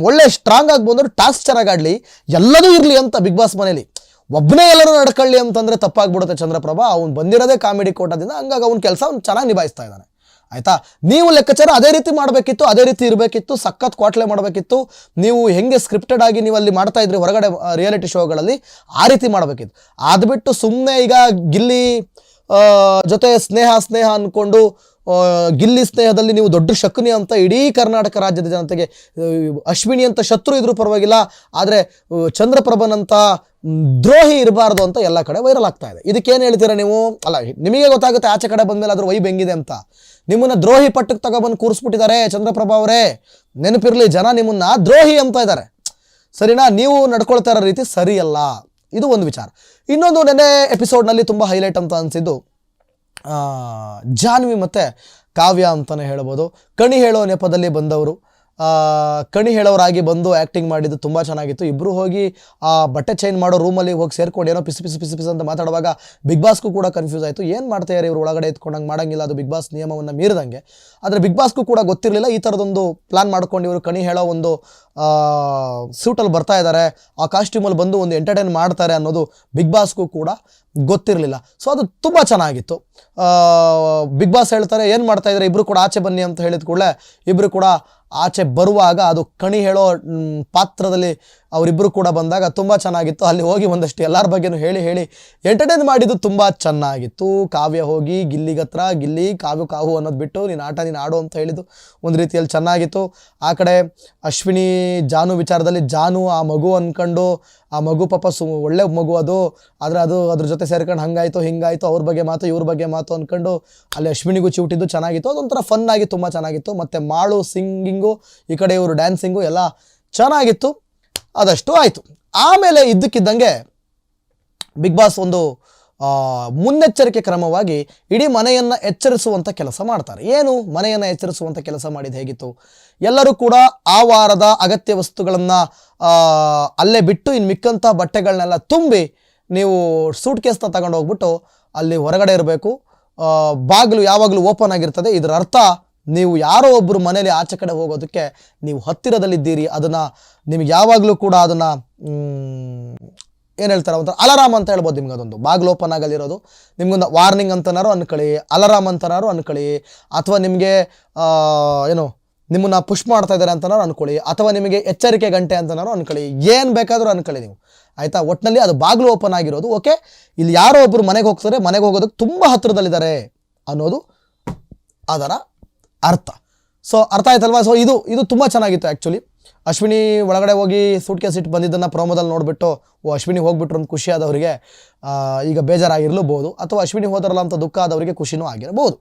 ಒಳ್ಳೆ ಸ್ಟ್ರಾಂಗ್ ಆಗಿ ಬಂದವರು ಟಾಸ್ಕ್ ಚೆನ್ನಾಗಿ ಆಡಲಿ, ಎಲ್ಲದೂ ಇರಲಿ ಅಂತ ಬಿಗ್ ಬಾಸ್ ಮನೇಲಿ. ಒಬ್ಬನೇ ಎಲ್ಲರೂ ನಡ್ಕೊಳ್ಳಿ ಅಂತಂದರೆ ತಪ್ಪಾಗ್ಬಿಡುತ್ತೆ ಚಂದ್ರಪ್ರಭಾ. ಅವ್ನು ಬಂದಿರೋದೇ ಕಾಮಿಡಿ ಕೋಟದಿಂದ, ಹಂಗಾಗಿ ಅವ್ನ ಕೆಲಸ ಅವ್ನು ಚೆನ್ನಾಗಿ ನಿಭಾಯಿಸ್ತಾ ಇದ್ದಾನೆ. ಆಯ್ತಾ? ನೀವು ಲೆಕ್ಕಾಚಾರ ಅದೇ ರೀತಿ ಮಾಡಬೇಕಿತ್ತು, ಅದೇ ರೀತಿ ಇರಬೇಕಿತ್ತು, ಸಖತ್ ಕ್ವಾಟ್ಲೆ ಮಾಡಬೇಕಿತ್ತು. ನೀವು ಹೆಂಗೆ ಸ್ಕ್ರಿಪ್ಟೆಡ್ ಆಗಿ ನೀವು ಅಲ್ಲಿ ಮಾಡ್ತಾ ಇದ್ರಿ ಹೊರಗಡೆ ರಿಯಾಲಿಟಿ ಶೋಗಳಲ್ಲಿ ಆ ರೀತಿ ಮಾಡಬೇಕಿತ್ತು. ಅದು ಬಿಟ್ಟು ಸುಮ್ಮನೆ ಈಗ ಗಿಲ್ಲಿ ಜೊತೆ ಸ್ನೇಹ ಸ್ನೇಹ ಅಂದ್ಕೊಂಡು ಗಿಲ್ಲಿ ಸ್ನೇಹದಲ್ಲಿ ನೀವು ದೊಡ್ಡ ಶಕುನಿ ಅಂತ ಇಡೀ ಕರ್ನಾಟಕ ರಾಜ್ಯದ ಜನತೆಗೆ ಅಶ್ವಿನಿ ಅಂತ ಶತ್ರು ಇದ್ರೂ ಪರವಾಗಿಲ್ಲ, ಆದರೆ ಚಂದ್ರಪ್ರಭನಂತ ದ್ರೋಹಿ ಇರಬಾರ್ದು ಅಂತ ಎಲ್ಲ ಕಡೆ ವೈರಲ್ ಆಗ್ತಾ ಇದೆ. ಇದಕ್ಕೇನು ಹೇಳ್ತೀರಾ ನೀವು? ಅಲ್ಲ, ನಿಮಗೆ ಗೊತ್ತಾಗುತ್ತೆ ಆಚೆ ಕಡೆ ಬಂದಮೇಲೆ ಅದ್ರ ವೈ ಬೆಂಗಿದೆ ಅಂತ. ನಿಮ್ಮನ್ನ ದ್ರೋಹಿ ಪಟ್ಟಕ್ಕೆ ತಗೊಬಂದು ಕೂರಿಸ್ಬಿಟ್ಟಿದ್ದಾರೆ ಚಂದ್ರಪ್ರಭಾ ಅವರೇ. ನೆನಪಿರಲಿ, ಜನ ನಿಮ್ಮನ್ನ ದ್ರೋಹಿ ಅಂತ ಇದ್ದಾರೆ. ಸರಿನಾ, ನೀವು ನಡ್ಕೊಳ್ತಾ ಇರೋ ರೀತಿ ಸರಿಯಲ್ಲ. ಇದು ಒಂದು ವಿಚಾರ. ಇನ್ನೊಂದು ನೆನೆ ಎಪಿಸೋಡ್ನಲ್ಲಿ ತುಂಬ ಹೈಲೈಟ್ ಅಂತ ಅನಿಸಿದ್ದು ಜಾನ್ವಿ ಮತ್ತು ಕಾವ್ಯ ಅಂತಲೇ ಹೇಳ್ಬೋದು. ಕಣಿ ಹೇಳೋ ನೆಪದಲ್ಲಿ ಬಂದವರು. ಕಣಿ ಹೇಳೋರಾಗಿ ಬಂದು ಆ್ಯಕ್ಟಿಂಗ್ ಮಾಡಿದ್ದು ತುಂಬ ಚೆನ್ನಾಗಿತ್ತು. ಇಬ್ಬರು ಹೋಗಿ ಆ ಬಟ್ಟೆ ಚೇಂಜ್ ಮಾಡೋ ರೂಮಲ್ಲಿ ಹೋಗಿ ಸೇರ್ಕೊಂಡು ಏನೋ ಪಿಸು ಪಿಸಿ ಪಿಸಿ ಪಿಸು ಅಂತ ಮಾತಾಡುವಾಗ ಬಿಗ್ ಬಾಸ್ಗೂ ಕೂಡ ಕನ್ಫ್ಯೂಸ್ ಆಯಿತು. ಏನು ಮಾಡ್ತಾರೆ ಇವರು ಒಳಗಡೆ ಎತ್ಕೊಂಡಂಗೆ? ಮಾಡಂಗಿಲ್ಲ. ಅದು ಬಿಗ್ ಬಾಸ್ ನಿಯಮವನ್ನು ಮೀರಿದಂಗೆ. ಆದರೆ ಬಿಗ್ ಬಾಸ್ಗೂ ಕೂಡ ಗೊತ್ತಿರಲಿಲ್ಲ. ಈ ಥರದೊಂದು ಪ್ಲ್ಯಾನ್ ಮಾಡ್ಕೊಂಡು ಇವರು ಕಣಿ ಹೇಳೋ ಒಂದು ಸೂಟಲ್ಲಿ ಬರ್ತಾ ಇದ್ದಾರೆ ಆ ಕಾಸ್ಟ್ಯೂಮಲ್ಲಿ ಬಂದು ಒಂದು ಎಂಟರ್ಟೈನ್ ಮಾಡ್ತಾರೆ ಅನ್ನೋದು ಬಿಗ್ ಬಾಸ್ಗೂ ಕೂಡ ಗೊತ್ತಿರಲಿಲ್ಲ. ಸೊ ಅದು ತುಂಬ ಚೆನ್ನಾಗಿತ್ತು. ಬಿಗ್ ಬಾಸ್ ಹೇಳ್ತಾರೆ, ಏನು ಮಾಡ್ತಾ ಇದ್ದಾರೆ ಇಬ್ಬರು ಕೂಡ ಆಚೆ ಬನ್ನಿ ಅಂತ ಹೇಳಿದ ಕೂಡಲೇ ಇಬ್ಬರು ಕೂಡ ಆಚೆ ಬರುವಾಗ ಅದು ಕಣಿ ಹೇಳೋ ಪಾತ್ರದಲ್ಲಿ ಅವರಿಬ್ಬರು ಕೂಡ ಬಂದಾಗ ತುಂಬ ಚೆನ್ನಾಗಿತ್ತು. ಅಲ್ಲಿ ಹೋಗಿ ಒಂದಷ್ಟು ಎಲ್ಲರ ಬಗ್ಗೆನೂ ಹೇಳಿ ಹೇಳಿ ಎಂಟರ್ಟೈನ್ ಮಾಡಿದ್ದು ತುಂಬ ಚೆನ್ನಾಗಿತ್ತು. ಕಾವ್ಯ ಹೋಗಿ ಗಿಲ್ಲಿಗತ್ರ ಗಿಲ್ಲಿ ಕಾವು ಕಾವು ಅನ್ನೋದು ಬಿಟ್ಟು ನೀನು ಆಟ, ನೀನು ಆಡು ಅಂತ ಹೇಳಿದ್ದು ಒಂದು ರೀತಿಯಲ್ಲಿ ಚೆನ್ನಾಗಿತ್ತು. ಆ ಕಡೆ ಅಶ್ವಿನಿ ಜಾನು ವಿಚಾರದಲ್ಲಿ ಜಾನು ಆ ಮಗು ಅಂದ್ಕೊಂಡು ಆ ಮಗು ಪಾಪ ಸು ಒಳ್ಳೆ ಮಗು ಅದು, ಆದರೆ ಅದು ಅದ್ರ ಜೊತೆ ಸೇರ್ಕೊಂಡು ಹಂಗಾಯಿತು, ಹಿಂಗಾಯಿತು, ಅವ್ರ ಬಗ್ಗೆ ಮಾತು, ಇವ್ರ ಬಗ್ಗೆ ಮಾತು ಅಂದ್ಕೊಂಡು ಅಲ್ಲಿ ಅಶ್ವಿನಿಗೂ ಚಿವುಟಿದ್ದು ಚೆನ್ನಾಗಿತ್ತು. ಅದೊಂಥರ ಫನ್ನಾಗಿ ತುಂಬ ಚೆನ್ನಾಗಿತ್ತು. ಮತ್ತು ಮಾಳು ಸಿಂಗಿಂಗು ಈ ಕಡೆ ಇವರು ಡ್ಯಾನ್ಸಿಂಗು ಎಲ್ಲ ಚೆನ್ನಾಗಿತ್ತು. ಅದಷ್ಟು ಆಯಿತು. ಆಮೇಲೆ ಇದ್ದಕ್ಕಿದ್ದಂಗೆ ಬಿಗ್ ಬಾಸ್ ಒಂದು ಮುನ್ನೆಚ್ಚರಿಕೆ ಕ್ರಮವಾಗಿ ಇಡೀ ಮನೆಯನ್ನು ಎಚ್ಚರಿಸುವಂಥ ಕೆಲಸ ಮಾಡ್ತಾರೆ. ಏನು ಮನೆಯನ್ನು ಎಚ್ಚರಿಸುವಂಥ ಕೆಲಸ ಮಾಡಿದ ಹೇಗಿತ್ತು? ಎಲ್ಲರೂ ಕೂಡ ಆ ವಾರದ ಅಗತ್ಯ ವಸ್ತುಗಳನ್ನು ಅಲ್ಲೇ ಬಿಟ್ಟು ಇನ್ನು ಮಿಕ್ಕಂಥ ಬಟ್ಟೆಗಳನ್ನೆಲ್ಲ ತುಂಬಿ ನೀವು ಸೂಟ್ ಕೇಸ್ನ ತಗೊಂಡು ಹೋಗ್ಬಿಟ್ಟು ಅಲ್ಲಿ ಹೊರಗಡೆ ಇರಬೇಕು. ಬಾಗಿಲು ಯಾವಾಗಲೂ ಓಪನ್ ಆಗಿರ್ತದೆ. ಇದರ ಅರ್ಥ ನೀವು ಯಾರೋ ಒಬ್ಬರು ಮನೇಲಿ ಆಚೆ ಕಡೆ ಹೋಗೋದಕ್ಕೆ ನೀವು ಹತ್ತಿರದಲ್ಲಿದ್ದೀರಿ, ಅದನ್ನು ನಿಮಗೆ ಯಾವಾಗಲೂ ಕೂಡ ಅದನ್ನು ಏನು ಹೇಳ್ತಾರೆ ಒಂಥರ ಅಲಾರಾಮ್ ಅಂತ ಹೇಳ್ಬೋದು ನಿಮ್ಗೆ ಅದೊಂದು. ಬಾಗಿಲು ಓಪನ್ ಆಗಲಿರೋದು ನಿಮಗೊಂದು ವಾರ್ನಿಂಗ್ ಅಂತನಾರು ಅನ್ಕೊಳ್ಳಿ, ಅಲಾರಾಮ್ ಅಂತನಾರು ಅನ್ಕೊಳ್ಳಿ, ಅಥವಾ ನಿಮಗೆ ಏನು, ನಿಮ್ಮನ್ನ ಪುಷ್ ಮಾಡ್ತಾ ಇದ್ದಾರೆ ಅಂತನಾರು ಅನ್ಕೊಳ್ಳಿ, ಅಥವಾ ನಿಮಗೆ ಎಚ್ಚರಿಕೆ ಗಂಟೆ ಅಂತನಾರು ಅನ್ಕೊಳ್ಳಿ, ಏನು ಬೇಕಾದರೂ ಅನ್ಕೊಳ್ಳಿ ನೀವು. ಆಯಿತಾ? ಒಟ್ಟಿನಲ್ಲಿ ಅದು ಬಾಗಿಲು ಓಪನ್ ಆಗಿರೋದು. ಓಕೆ ಇಲ್ಲಿ ಯಾರೋ ಒಬ್ಬರು ಮನೆಗೆ ಹೋಗ್ತಾರೆ, ಮನೆಗೆ ಹೋಗೋದಕ್ಕೆ ತುಂಬ ಹತ್ತಿರದಲ್ಲಿದ್ದಾರೆ ಅನ್ನೋದು ಅದರ ಅರ್ಥ. ಸೊ ಅರ್ಥ ಆಯ್ತಲ್ವಾ? ಸೊ ಇದು ಇದು ತುಂಬ ಚೆನ್ನಾಗಿತ್ತು ಆ್ಯಕ್ಚುಲಿ ಅಶ್ವಿನಿ ಒಳಗಡೆ ಹೋಗಿ ಸೂಟ್ ಕೇಸ್ ಇಟ್ಟು ಬಂದಿದ್ದನ್ನು ಪ್ರೋಮೋದಲ್ಲಿ ನೋಡಿಬಿಟ್ಟು, ಓ, ಅಶ್ವಿನಿ ಹೋಗ್ಬಿಟ್ರು ಅಂತ ಖುಷಿ ಆದವರಿಗೆ ಈಗ ಬೇಜಾರಾಗಿರ್ಲೂಬೋದು ಅಥವಾ ಅಶ್ವಿನಿ ಹೋದ್ರಲ್ಲ ಅಂತ ದುಃಖ ಆದವರಿಗೆ ಖುಷಿನೂ ಆಗಿರಬಹುದು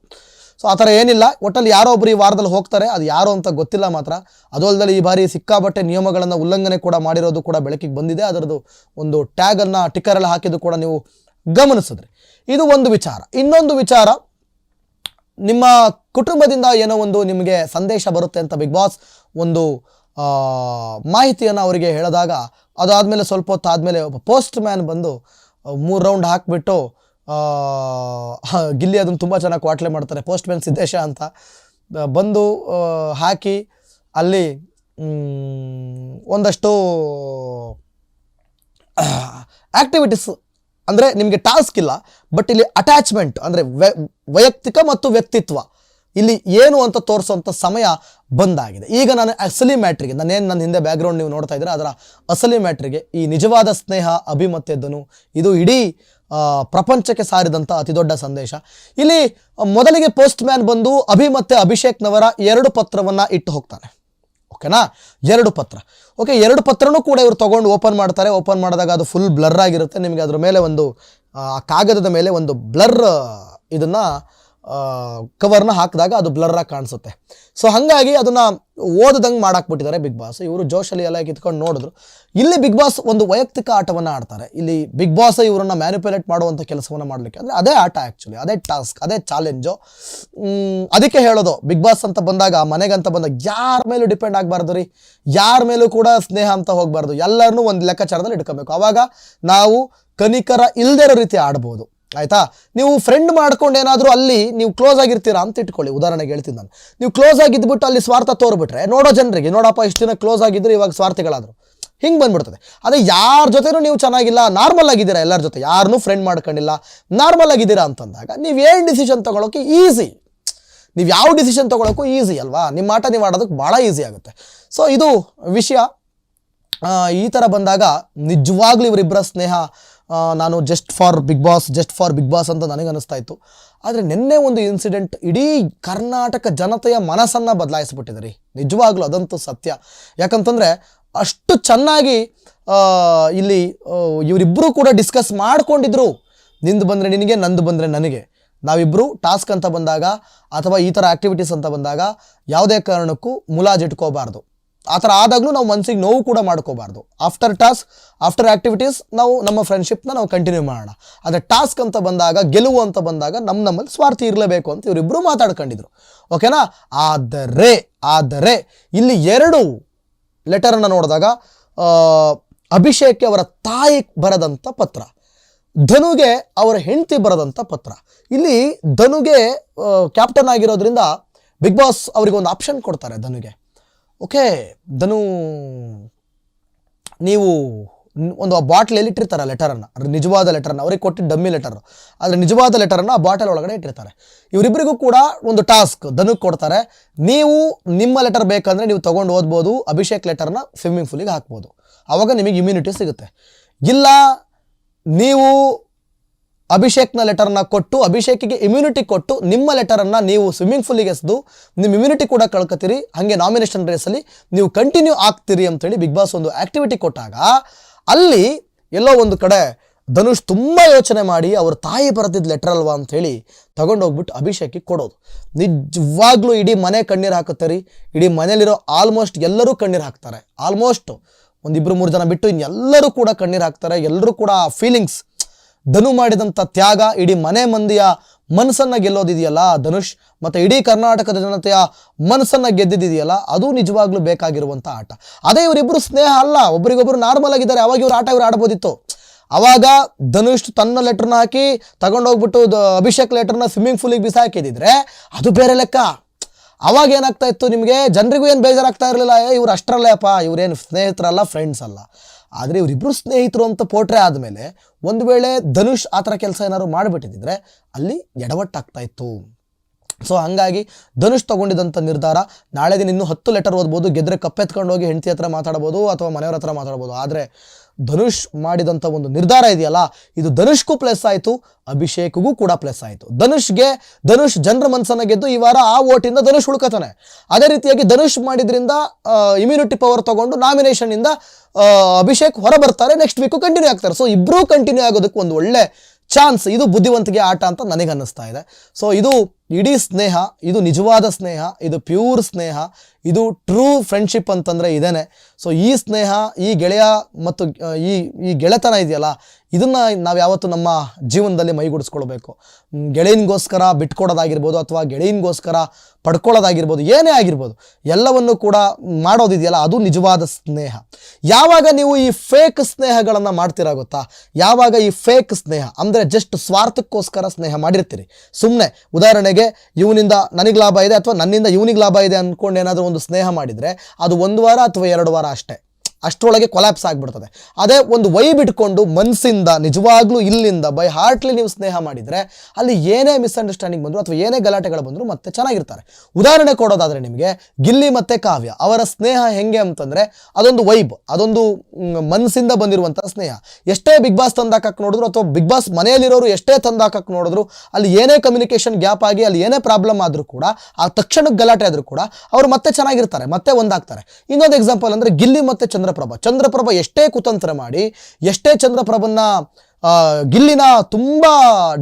ಸೊ ಆ ಥರ ಏನಿಲ್ಲ. ಒಟ್ಟಲ್ಲಿ ಯಾರೋ ಒಬ್ಬರು ಈ ವಾರದಲ್ಲಿ ಹೋಗ್ತಾರೆ. ಅದು ಯಾರು ಅಂತ ಗೊತ್ತಿಲ್ಲ ಮಾತ್ರ. ಅದು ಅಲ್ಲದೆ ಈ ಬಾರಿ ಸಿಕ್ಕಾಬಟ್ಟೆ ನಿಯಮಗಳನ್ನು ಉಲ್ಲಂಘನೆ ಕೂಡ ಮಾಡಿರೋದು ಕೂಡ ಬೆಳಕಿಗೆ ಬಂದಿದೆ. ಅದರದ್ದು ಒಂದು ಟ್ಯಾಗನ್ನು ಟಿಕ್ಕರಲ್ಲಿ ಹಾಕಿದ್ದು ಕೂಡ ನೀವು ಗಮನಿಸಿದ್ರಿ. ಇದು ಒಂದು ವಿಚಾರ. ಇನ್ನೊಂದು ವಿಚಾರ ನಿಮ್ಮ ಕುಟುಂಬದಿಂದ ಏನೋ ಒಂದು ನಿಮಗೆ ಸಂದೇಶ ಬರುತ್ತೆ ಅಂತ ಬಿಗ್ ಬಾಸ್ ಒಂದು ಮಾಹಿತಿಯನ್ನು ಅವರಿಗೆ ಹೇಳಿದಾಗ, ಅದಾದಮೇಲೆ ಸ್ವಲ್ಪ ಹೊತ್ತು ಆದಮೇಲೆ ಒಬ್ಬ ಪೋಸ್ಟ್ ಮ್ಯಾನ್ ಬಂದು ಮೂರು ರೌಂಡ್ ಹಾಕಿಬಿಟ್ಟು ಗಿಲ್ಲಿ ಅದನ್ನು ತುಂಬ ಚೆನ್ನಾಗಿ ಕ್ವಾಟ್ಲೆ ಮಾಡ್ತಾರೆ ಪೋಸ್ಟ್ ಮ್ಯಾನ್ ಸಿದ್ದೇಶ ಅಂತ. ಬಂದು ಹಾಕಿ, ಅಲ್ಲಿ ಒಂದಷ್ಟು ಆ್ಯಕ್ಟಿವಿಟೀಸ್ ಅಂದರೆ ನಿಮಗೆ ಟಾಸ್ಕ್ ಇಲ್ಲ ಬಟ್ ಇಲ್ಲಿ ಅಟ್ಯಾಚ್ಮೆಂಟ್ ಅಂದರೆ ವೈಯಕ್ತಿಕ ಮತ್ತು ವ್ಯಕ್ತಿತ್ವ. ಇಲ್ಲಿ ಏನು ಅಂತ ತೋರಿಸುವಂಥ ಸಮಯ ಬಂದಾಗಿದೆ. ಈಗ ನಾನು ಅಸಲಿ ಮ್ಯಾಟ್ರಿಗೆ ನಾನೇನು ನನ್ನ ಹಿಂದೆ ಬ್ಯಾಕ್ಗ್ರೌಂಡ್ ನೀವು ನೋಡ್ತಾ ಇದ್ದೀರಾ, ಅದರ ಅಸಲಿ ಮ್ಯಾಟ್ರಿಗೆ ಈ ನಿಜವಾದ ಸ್ನೇಹ ಅಭಿಮತ್ಯದನು ಇದು ಇಡೀ ಪ್ರಪಂಚಕ್ಕೆ ಸಾರಿದಂಥ ಅತಿ ದೊಡ್ಡ ಸಂದೇಶ. ಇಲ್ಲಿ ಮೊದಲಿಗೆ ಪೋಸ್ಟ್ ಮ್ಯಾನ್ ಬಂದು ಅಭಿ ಮತ್ತು ಅಭಿಷೇಕ್ನವರ ಎರಡು ಪತ್ರವನ್ನು ಇಟ್ಟು ಹೋಗ್ತಾನೆ. ಓಕೆನಾ? ಎರಡು ಪತ್ರ. ಓಕೆ ಎರಡು ಪತ್ರನೂ ಕೂಡ ಇವರು ತೊಗೊಂಡು ಓಪನ್ ಮಾಡ್ತಾರೆ. ಓಪನ್ ಮಾಡಿದಾಗ ಅದು ಫುಲ್ ಬ್ಲರ್ ಆಗಿರುತ್ತೆ. ನಿಮಗೆ ಅದ್ರ ಮೇಲೆ ಒಂದು ಆ, ಕಾಗದದ ಮೇಲೆ ಒಂದು ಬ್ಲರ್ ಇದನ್ನು ಕವರ್ನ ಹಾಕಿದಾಗ ಅದು ಬ್ಲರ್ರಾಗಿ ಕಾಣಿಸುತ್ತೆ. ಸೊ ಹಾಗಾಗಿ ಅದನ್ನು ಓದದಂಗೆ ಮಾಡಾಕ್ಬಿಟ್ಟಿದ್ದಾರೆ ಬಿಗ್ ಬಾಸ್ ಇವರು ಜೋಶಲ್ಲಿ ಎಲ್ಲ ಕಿತ್ಕೊಂಡು ನೋಡಿದ್ರು. ಇಲ್ಲಿ ಬಿಗ್ ಬಾಸ್ ಒಂದು ವೈಯಕ್ತಿಕ ಆಟವನ್ನು ಆಡ್ತಾರೆ. ಇಲ್ಲಿ ಬಿಗ್ ಬಾಸ್ ಇವರನ್ನು ಮ್ಯಾನಿಪ್ಯುಲೇಟ್ ಮಾಡುವಂಥ ಕೆಲಸವನ್ನು ಮಾಡಲಿಕ್ಕೆ. ಅಂದರೆ ಅದೇ ಆಟ ಆ್ಯಕ್ಚುಲಿ ಅದೇ ಟಾಸ್ಕ್ ಅದೇ ಚಾಲೆಂಜು ಅದಕ್ಕೆ ಹೇಳೋದು ಬಿಗ್ ಬಾಸ್ ಅಂತ ಬಂದಾಗ ಮನೆಗಂತ ಬಂದಾಗ ಯಾರ ಮೇಲೂ ಡಿಪೆಂಡ್ ಆಗಬಾರ್ದು ರೀ. ಯಾರ ಮೇಲೂ ಕೂಡ ಸ್ನೇಹ ಅಂತ ಹೋಗಬಾರ್ದು. ಎಲ್ಲರನ್ನೂ ಒಂದು ಲೆಕ್ಕಾಚಾರದಲ್ಲಿ ಇಟ್ಕೋಬೇಕು. ಅವಾಗ ನಾವು ಕನಿಕರ ಇಲ್ಲದೇ ರೀತಿ ಆಡ್ಬೋದು. ಆಯ್ತಾ? ನೀವು ಫ್ರೆಂಡ್ ಮಾಡ್ಕೊಂಡು ಏನಾದರೂ ಅಲ್ಲಿ ನೀವು ಕ್ಲೋಸ್ ಆಗಿರ್ತೀರಾ ಅಂತ ಇಟ್ಕೊಳ್ಳಿ. ಉದಾಹರಣೆಗೆ ಹೇಳ್ತೀನಿ ನಾನು. ನೀವು ಕ್ಲೋಸ್ ಆಗಿದ್ಬಿಟ್ಟು ಅಲ್ಲಿ ಸ್ವಾರ್ಥ ತೋರ್ಬಿಟ್ರೆ, ನೋಡೋ ಜನರಿಗೆ, ನೋಡಪ್ಪ ಇಷ್ಟು ದಿನ ಕ್ಲೋಸ್ ಆಗಿದ್ರು, ಇವಾಗ ಸ್ವಾರ್ಥಿಗಳಾದ್ರು. ಹಿಂಗೆ ಬಂದ್ಬಿಡ್ತದೆ. ಅದೇ ಯಾರ ಜೊತೆನೂ ನೀವು ಚೆನ್ನಾಗಿಲ್ಲ ನಾರ್ಮಲ್ ಆಗಿದ್ದೀರಾ ಎಲ್ಲರ ಜೊತೆ ಯಾರನ್ನೂ ಫ್ರೆಂಡ್ ಮಾಡ್ಕೊಂಡಿಲ್ಲ ನಾರ್ಮಲ್ ಆಗಿದ್ದೀರಾ ಅಂತಂದಾಗ ನೀವು ಏನು ಡಿಸಿಷನ್ ತೊಗೊಳೋಕೆ ಈಸಿ ನೀವು ಯಾವ ಡಿಸಿಷನ್ ತೊಗೊಳಕ್ಕೂ ಈಸಿ ಅಲ್ವಾ? ನಿಮ್ಮ ಆಟ ನೀವು ಆಡೋದಕ್ಕೆ ಭಾಳ ಈಸಿ ಆಗುತ್ತೆ. ಸೊ ಇದು ವಿಷಯ. ಈ ಥರ ಬಂದಾಗ ನಿಜವಾಗ್ಲೂ ಇವರಿಬ್ಬರ ಸ್ನೇಹ ನಾನು just for Bigg Boss just for Bigg Boss ಅಂತ ನನಗೆ ಅನಿಸ್ತಾ ಇತ್ತು ಆದರೆ ನಿನ್ನೆ ಒಂದು ಇನ್ಸಿಡೆಂಟ್ ಇಡೀ ಕರ್ನಾಟಕ ಜನತೆಯ ಮನಸ್ಸನ್ನು ಬದಲಾಯಿಸ್ಬಿಟ್ಟಿದೆ ರೀ. ನಿಜವಾಗ್ಲೂ ಅದಂತೂ ಸತ್ಯ. ಯಾಕಂತಂದರೆ ಅಷ್ಟು ಚೆನ್ನಾಗಿ ಇಲ್ಲಿ ಇವರಿಬ್ಬರು ಕೂಡ ಡಿಸ್ಕಸ್ ಮಾಡಿಕೊಂಡಿದ್ರು. ನಿಂದು ಬಂದರೆ ನಿನಗೆ, ನಂದು ಬಂದರೆ ನನಗೆ. ನಾವಿಬ್ಬರು ಟಾಸ್ಕ್ ಅಂತ ಬಂದಾಗ ಅಥವಾ ಈ ಥರ ಆ್ಯಕ್ಟಿವಿಟೀಸ್ ಅಂತ ಬಂದಾಗ ಯಾವುದೇ ಕಾರಣಕ್ಕೂ ಮುಲಾಜಿಟ್ಕೋಬಾರ್ದು. ಆ ಥರ ಆದಾಗಲೂ ನಾವು ಮನಸ್ಸಿಗೆ ನೋವು ಕೂಡ ಮಾಡ್ಕೋಬಾರ್ದು. ಆಫ್ಟರ್ ಟಾಸ್ಕ್ ಆಫ್ಟರ್ ಆ್ಯಕ್ಟಿವಿಟೀಸ್ ನಾವು ನಮ್ಮ ಫ್ರೆಂಡ್ಶಿಪ್ನ ನಾವು ಕಂಟಿನ್ಯೂ ಮಾಡೋಣ. ಆದರೆ ಟಾಸ್ಕ್ ಅಂತ ಬಂದಾಗ, ಗೆಲುವು ಅಂತ ಬಂದಾಗ ನಮ್ಮ ನಮ್ಮಲ್ಲಿ ಸ್ವಾರ್ಥಿ ಇರಲೇಬೇಕು ಅಂತ ಇವರಿಬ್ಬರು ಮಾತಾಡ್ಕೊಂಡಿದ್ರು. ಓಕೆನಾ ಆದರೆ ಆದರೆ ಇಲ್ಲಿ ಎರಡು ಲೆಟರನ್ನು ನೋಡಿದಾಗ ಅಭಿಷೇಕ್ಗೆ ಅವರ ತಾಯಿ ಬರೆದಂಥ ಪತ್ರ, ಧನುಗೆ ಅವರ ಹೆಂಡತಿ ಬರೆದಂಥ ಪತ್ರ. ಇಲ್ಲಿ ಧನುಗೆ ಕ್ಯಾಪ್ಟನ್ ಆಗಿರೋದ್ರಿಂದ ಬಿಗ್ ಬಾಸ್ ಅವರಿಗೆ ಒಂದು ಆಪ್ಷನ್ ಕೊಡ್ತಾರೆ ಧನುಗೆ. ಓಕೆ, ಧನು, ನೀವು ಒಂದು ಆ ಬಾಟ್ಲಲ್ಲಿ ಇಟ್ಟಿರ್ತಾರೆ ಲೆಟರನ್ನು ನಿಜವಾದ ಲೆಟರನ್ನು, ಅವ್ರಿಗೆ ಕೊಟ್ಟು ಡಮ್ಮಿ ಲೆಟರ್. ಆದರೆ ನಿಜವಾದ ಲೆಟರನ್ನು ಆ ಬಾಟಲ್ ಒಳಗಡೆ ಇಟ್ಟಿರ್ತಾರೆ. ಇವರಿಬ್ಬರಿಗೂ ಕೂಡ ಒಂದು ಟಾಸ್ಕ್ ಧನುಗೆ ಕೊಡ್ತಾರೆ. ನೀವು ನಿಮ್ಮ ಲೆಟರ್ ಬೇಕಂದರೆ ನೀವು ತೊಗೊಂಡು ಓದ್ಬೋದು, ಅಭಿಷೇಕ್ ಲೆಟರ್ನ ಸ್ವಿಮ್ಮಿಂಗ್ ಫೂಲಿಗೆ ಹಾಕ್ಬೋದು. ಆವಾಗ ನಿಮಗೆ ಇಮ್ಯುನಿಟಿ ಸಿಗುತ್ತೆ. ಇಲ್ಲ, ನೀವು ಅಭಿಷೇಕ್ನ ಲೆಟರ್ನ ಕೊಟ್ಟು, ಅಭಿಷೇಕಿಗೆ ಇಮ್ಯುನಿಟಿ ಕೊಟ್ಟು, ನಿಮ್ಮ ಲೆಟರನ್ನು ನೀವು ಸ್ವಿಮ್ಮಿಂಗ್ ಫೂಲಿಗೆ ಎಸೆದು, ನಿಮ್ಮ ಇಮ್ಯುನಿಟಿ ಕೂಡ ಕಳ್ಕೊತೀರಿ. ಹಾಗೆ ನಾಮಿನೇಷನ್ ರೇಸಲ್ಲಿ ನೀವು ಕಂಟಿನ್ಯೂ ಆಗ್ತೀರಿ ಅಂತೇಳಿ ಬಿಗ್ ಬಾಸ್ ಒಂದು ಆ್ಯಕ್ಟಿವಿಟಿ ಕೊಟ್ಟಾಗ, ಅಲ್ಲಿ ಎಲ್ಲೋ ಒಂದು ಕಡೆ ಧನುಷ್ ತುಂಬ ಯೋಚನೆ ಮಾಡಿ, ಅವ್ರ ತಾಯಿ ಬರೆದಿದ್ದ ಲೆಟರ್ ಅಲ್ವಾ? ಅಂಥೇಳಿ ತಗೊಂಡೋಗ್ಬಿಟ್ಟು ಅಭಿಷೇಕಿಗೆ ಕೊಡೋದು. ನಿಜವಾಗ್ಲೂ ಇಡೀ ಮನೆ ಕಣ್ಣೀರು ಹಾಕುತ್ತೆ ರೀ ಇಡೀ ಮನೇಲಿರೋ ಆಲ್ಮೋಸ್ಟ್ ಎಲ್ಲರೂ ಕಣ್ಣೀರು ಹಾಕ್ತಾರೆ. ಆಲ್ಮೋಸ್ಟ್ ಒಂದಿಬ್ರು ಮೂರು ಜನ ಬಿಟ್ಟು ಇನ್ನೆಲ್ಲರೂ ಕೂಡ ಕಣ್ಣೀರು ಹಾಕ್ತಾರೆ. ಎಲ್ಲರೂ ಕೂಡ ಫೀಲಿಂಗ್ಸ್ ಧನು ಮಾಡಿದಂಥ ತ್ಯಾಗ ಇಡೀ ಮನೆ ಮಂದಿಯ ಮನಸ್ಸನ್ನು ಗೆಲ್ಲೋದಿದೆಯಲ್ಲ ಧನುಷ್? ಮತ್ತು ಇಡೀ ಕರ್ನಾಟಕದ ಜನತೆಯ ಮನಸ್ಸನ್ನು ಗೆದ್ದಿದೆಯಲ್ಲ, ಅದು ನಿಜವಾಗ್ಲೂ ಬೇಕಾಗಿರುವಂಥ ಆಟ. ಅದೇ ಇವರಿಬ್ಬರು ಸ್ನೇಹ ಅಲ್ಲ, ಒಬ್ರಿಗೊಬ್ರು ನಾರ್ಮಲ್ ಆಗಿದ್ದಾರೆ, ಅವಾಗ ಇವ್ರು ಆಟ ಇವ್ರು ಆಡ್ಬೋದಿತ್ತು. ಅವಾಗ ಧನುಷ್ ತನ್ನ ಲೆಟ್ರನ್ನ ಹಾಕಿ ತಗೊಂಡೋಗ್ಬಿಟ್ಟು ಅಭಿಷೇಕ್ ಲೆಟ್ರನ್ನ ಸ್ವಿಮ್ಮಿಂಗ್ ಫೂಲಿಗೆ ಬಿಸಾಕಿದಿದ್ರೆ ಅದು ಬೇರೆ ಲೆಕ್ಕ. ಅವಾಗ ಏನಾಗ್ತಾ ಇತ್ತು ನಿಮಗೆ? ಜನರಿಗೂ ಏನು ಬೇಜಾರಾಗ್ತಾ ಇರಲಿಲ್ಲ, ಏ, ಇವ್ರು ಅಷ್ಟರಲ್ಲೇ ಅಪ್ಪ ಇವ್ರೇನು ಸ್ನೇಹಿತರಲ್ಲ ಫ್ರೆಂಡ್ಸ್ ಅಲ್ಲ. ಆದರೆ ಇವರಿಬ್ಬರು ಸ್ನೇಹಿತರು ಅಂತ ಪೋಟ್ರೆ ಆದಮೇಲೆ ಒಂದು ವೇಳೆ ಧನುಷ್ ಆ ಥರ ಕೆಲಸ ಏನಾದ್ರು ಮಾಡಿಬಿಟ್ಟಿದ್ರೆ ಅಲ್ಲಿ ಎಡವಟ್ಟಾಗ್ತಾ ಇತ್ತು. ಸೊ ಹಂಗಾಗಿ ಧನುಷ್ ತಗೊಂಡಿದ್ದಂಥ ನಿರ್ಧಾರ, ನಾಳೆ ದಿನ ಇನ್ನೂ ಹತ್ತು ಲೆಟರ್ ಓದ್ಬೋದು, ಗೆದ್ರೆ ಕಪ್ಪೆತ್ಕೊಂಡು ಹೋಗಿ ಹೆಂಡತಿ ಹತ್ರ ಮಾತಾಡ್ಬೋದು ಅಥವಾ ಮನೆಯವ್ರ ಹತ್ರ ಮಾತಾಡ್ಬೋದು. ಆದರೆ ಧನುಷ್ ಮಾಡಿದಂಥ ಒಂದು ನಿರ್ಧಾರ ಇದೆಯಲ್ಲ, ಇದು ಧನುಷ್ಗೂ ಪ್ಲಸ್ ಆಯಿತು, ಅಭಿಷೇಕ್ಗೂ ಕೂಡ ಪ್ಲಸ್ ಆಯಿತು. ಧನುಷ್ಗೆ, ಧನುಷ್ ಜನರ ಮನಸ್ಸನ್ನು ಗೆದ್ದು ಈ ವಾರ ಆ ಓಟಿಂದ ಧನುಷ್ ಹುಡುಕತಾನೆ ಅದೇ ರೀತಿಯಾಗಿ ಧನುಷ್ ಮಾಡಿದ್ರಿಂದ ಇಮ್ಯುನಿಟಿ ಪವರ್ ತಗೊಂಡು ನಾಮಿನೇಷನ್ನಿಂದ ಅಭಿಷೇಕ್ ಹೊರ ಬರ್ತಾರೆ ನೆಕ್ಸ್ಟ್ ವೀಕು ಕಂಟಿನ್ಯೂ ಆಗ್ತಾರೆ. ಸೊ ಇಬ್ಬರೂ ಕಂಟಿನ್ಯೂ ಆಗೋದಕ್ಕೆ ಒಂದು ಒಳ್ಳೆ ಚಾನ್ಸ್ ಇದು ಬುದ್ಧಿವಂತಿಕೆ ಆಟ ಅಂತ ನನಗೆ ಅನ್ನಿಸ್ತಾ ಇದೆ. ಸೊ ಇದು ಇಡೀ ಸ್ನೇಹ, ಇದು ನಿಜವಾದ ಸ್ನೇಹ, ಇದು ಪ್ಯೂರ್ ಸ್ನೇಹ, ಇದು ಟ್ರೂ ಫ್ರೆಂಡ್ಶಿಪ್ ಅಂತಂದರೆ ಇದೇನೆ. ಸೊ ಈ ಸ್ನೇಹ, ಈ ಗೆಳೆಯ ಮತ್ತು ಈ ಈ ಗೆಳೆತನ ಇದೆಯಲ್ಲ, ಇದನ್ನು ನಾವು ಯಾವತ್ತೂ ನಮ್ಮ ಜೀವನದಲ್ಲಿ ಮೈಗೂಡಿಸ್ಕೊಳ್ಬೇಕು. ಗೆಳೆಯನಿಗೋಸ್ಕರ ಬಿಟ್ಕೊಡೋದಾಗಿರ್ಬೋದು ಅಥವಾ ಗೆಳೆಯನಿಗೋಸ್ಕರ ಪಡ್ಕೊಳ್ಳೋದಾಗಿರ್ಬೋದು, ಏನೇ ಆಗಿರ್ಬೋದು, ಎಲ್ಲವನ್ನು ಕೂಡ ಮಾಡೋದಿದೆಯಲ್ಲ, ಅದು ನಿಜವಾದ ಸ್ನೇಹ. ಯಾವಾಗ ನೀವು ಈ ಫೇಕ್ ಸ್ನೇಹಗಳನ್ನು ಮಾಡ್ತೀರಾ ಗೊತ್ತಾ? ಯಾವಾಗ ಈ ಫೇಕ್ ಸ್ನೇಹ, ಅಂದರೆ ಜಸ್ಟ್ ಸ್ವಾರ್ಥಕ್ಕೋಸ್ಕರ ಸ್ನೇಹ ಮಾಡಿರ್ತೀರಿ. ಸುಮ್ಮನೆ ಉದಾಹರಣೆಗೆ ಇವನಿಂದ ನನಗೆ ಲಾಭ ಇದೆ ಅಥವಾ ನನ್ನಿಂದ ಇವನಿಗೆ ಲಾಭ ಇದೆ ಅಂದ್ಕೊಂಡು ಏನಾದರೂ ಒಂದು ಸ್ನೇಹ ಮಾಡಿದರೆ ಅದು ಒಂದು ವಾರ ಅಥವಾ ಎರಡು ವಾರ ಅಷ್ಟೇ. ಅಷ್ಟರೊಳಗೆ ಕೊಲ್ಯಾಪ್ಸ್ ಆಗಿಬಿಡ್ತದೆ. ಅದೇ ಒಂದು ವೈಬ್ ಬಿಟ್ಕೊಂಡು ಮನಸ್ಸಿಂದ ನಿಜವಾಗ್ಲೂ ಇಲ್ಲಿಂದ ಬೈ ಹಾರ್ಟ್ಲಿ ನೀವು ಸ್ನೇಹ ಮಾಡಿದರೆ ಅಲ್ಲಿ ಏನೇ ಮಿಸ್ಅಂಡರ್ಸ್ಟ್ಯಾಂಡಿಂಗ್ ಬಂದರೂ ಅಥವಾ ಏನೇ ಗಲಾಟೆಗಳು ಬಂದರೂ ಮತ್ತೆ ಚೆನ್ನಾಗಿರ್ತಾರೆ. ಉದಾಹರಣೆ ಕೊಡೋದಾದರೆ ನಿಮಗೆ ಗಿಲ್ಲಿ ಮತ್ತು ಕಾವ್ಯ, ಅವರ ಸ್ನೇಹ ಹೆಂಗೆ ಅಂತಂದರೆ ಅದೊಂದು ವೈಬ್ ಅದೊಂದು ಮನಸ್ಸಿಂದ ಬಂದಿರುವಂಥ ಸ್ನೇಹ. ಎಷ್ಟೇ ಬಿಗ್ ಬಾಸ್ ತಂದಾಕಕ್ಕೆ ನೋಡಿದ್ರು ಅಥವಾ ಬಿಗ್ ಬಾಸ್ ಮನೆಯಲ್ಲಿರೋರು ಎಷ್ಟೇ ತಂದಾಕಕ್ಕೆ ನೋಡಿದ್ರು, ಅಲ್ಲಿ ಏನೇ ಕಮ್ಯುನಿಕೇಷನ್ ಗ್ಯಾಪ್ ಆಗಿ, ಅಲ್ಲಿ ಏನೇ ಪ್ರಾಬ್ಲಮ್ ಆದರೂ ಕೂಡ, ಆ ತಕ್ಷಣಕ್ಕೆ ಗಲಾಟೆ ಆದರೂ ಕೂಡ, ಅವರು ಮತ್ತೆ ಚೆನ್ನಾಗಿರ್ತಾರೆ, ಮತ್ತೆ ಒಂದಾಗ್ತಾರೆ. ಇನ್ನೊಂದು ಎಕ್ಸಾಂಪಲ್ ಅಂದರೆ ಗಿಲ್ಲಿ ಮತ್ತು ಚಂದ್ರಪ್ರಭ. ಚಂದ್ರಪ್ರಭ ಎಷ್ಟೇ ಕುತಂತ್ರ ಮಾಡಿ, ಎಷ್ಟೇ ಚಂದ್ರಪ್ರಭನ್ನ ಗಿಲ್ಲಿನ ತುಂಬ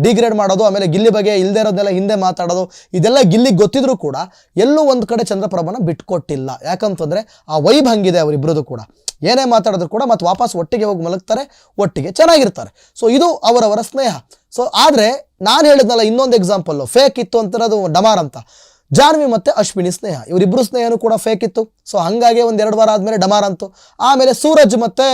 ಡಿಗ್ರೇಡ್ ಮಾಡೋದು, ಆಮೇಲೆ ಗಿಲ್ಲಿ ಬಗ್ಗೆ ಇಲ್ಲದೆ ಇರೋದೆಲ್ಲ ಹಿಂದೆ ಮಾತಾಡೋದು, ಇದೆಲ್ಲ ಗಿಲ್ಲಿಗೆ ಗೊತ್ತಿದ್ರೂ ಕೂಡ ಎಲ್ಲೂ ಒಂದು ಕಡೆ ಚಂದ್ರಪ್ರಭನ ಬಿಟ್ಕೊಟ್ಟಿಲ್ಲ. ಯಾಕಂತಂದರೆ ಆ ವೈಬ್ ಹಂಗಿದೆ ಅವರಿಬ್ಬರದು ಕೂಡ. ಏನೇ ಮಾತಾಡಿದ್ರು ಕೂಡ ಮತ್ತೆ ವಾಪಸ್ ಒಟ್ಟಿಗೆ ಹೋಗಿ ಮಲಗ್ತಾರೆ, ಒಟ್ಟಿಗೆ ಚೆನ್ನಾಗಿರ್ತಾರೆ. ಸೊ ಇದು ಅವರವರ ಸ್ನೇಹ. ಸೊ ಆದರೆ ನಾನು ಹೇಳಿದ್ನಲ್ಲ ಇನ್ನೊಂದು ಎಕ್ಸಾಂಪಲ್ಲು ಫೇಕ್ ಇತ್ತು ಅಂತ ಅದು ಡಮಾರ್ ಅಂತ. ಜಾನ್ವಿ ಮತ್ತು ಅಶ್ವಿನಿ ಸ್ನೇಹ. ಇವರಿಬ್ಬರು ಸ್ನೇಹನೂ ಕೂಡ ಫೇಕ್ ಇತ್ತು. ಸೊ ಹಾಗಾಗಿ ಒಂದು ಎರಡು ವಾರ ಆದಮೇಲೆ ಡಮಾರ್ ಅಂತು. ಆಮೇಲೆ ಸೂರಜ್ ಮತ್ತು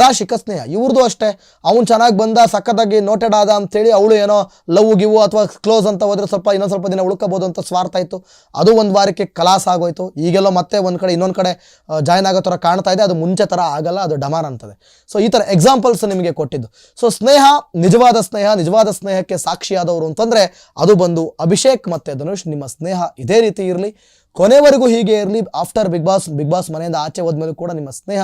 ರಾಶಿಕಾ ಸ್ನೇಹ ಇವ್ರದ್ದು ಅಷ್ಟೇ. ಅವ್ನು ಚೆನ್ನಾಗಿ ಬಂದ, ಸಖತ್ತಾಗಿ ನೋಟೆಡ್ ಆದ ಅಂಥೇಳಿ ಅವಳು ಏನೋ ಲವ್, ಗಿವು ಅಥವಾ ಕ್ಲೋಸ್ ಅಂತ ಹೋದ್ರೆ ಸ್ವಲ್ಪ ಇನ್ನೊಂದು ಸ್ವಲ್ಪ ದಿನ ಉಳ್ಕೋಬೋದು ಅಂತ ಸ್ವಾರ್ಥ ಇತ್ತು. ಅದು ಒಂದು ವಾರಕ್ಕೆ ಕಲಾಸ ಆಗೋಯ್ತು. ಈಗೆಲ್ಲೋ ಮತ್ತೆ ಒಂದು ಕಡೆ ಇನ್ನೊಂದು ಕಡೆ ಜಾಯ್ನ್ ಆಗೋ ಥರ ಕಾಣ್ತಾ ಇದೆ. ಅದು ಮುಂಚೆ ಥರ ಆಗಲ್ಲ, ಅದು ಡಮಾರ್ ಅಂತದೆ. ಸೊ ಈ ಥರ ಎಕ್ಸಾಂಪಲ್ಸ್ ನಿಮಗೆ ಕೊಟ್ಟಿದ್ದು. ಸೊ ಸ್ನೇಹ, ನಿಜವಾದ ಸ್ನೇಹ, ನಿಜವಾದ ಸ್ನೇಹಕ್ಕೆ ಸಾಕ್ಷಿಯಾದವರು ಅಂತಂದರೆ ಅದು ಬಂದು ಅಭಿಷೇಕ್ ಮತ್ತು ಧನುಷ್. ನಿಮ್ಮ ಸ್ನೇಹ ಇದೇ ರೀತಿ ಇರಲಿ. ಕೊನೆವರೆಗೂ ಹೀಗೆ ಇರಲಿ. After Bigg Boss Bigg Boss ಮನೆಯಿಂದ ಆಚೆ ಹೋದ್ಮೇಲೂ ಕೂಡ ನಿಮ್ಮ ಸ್ನೇಹ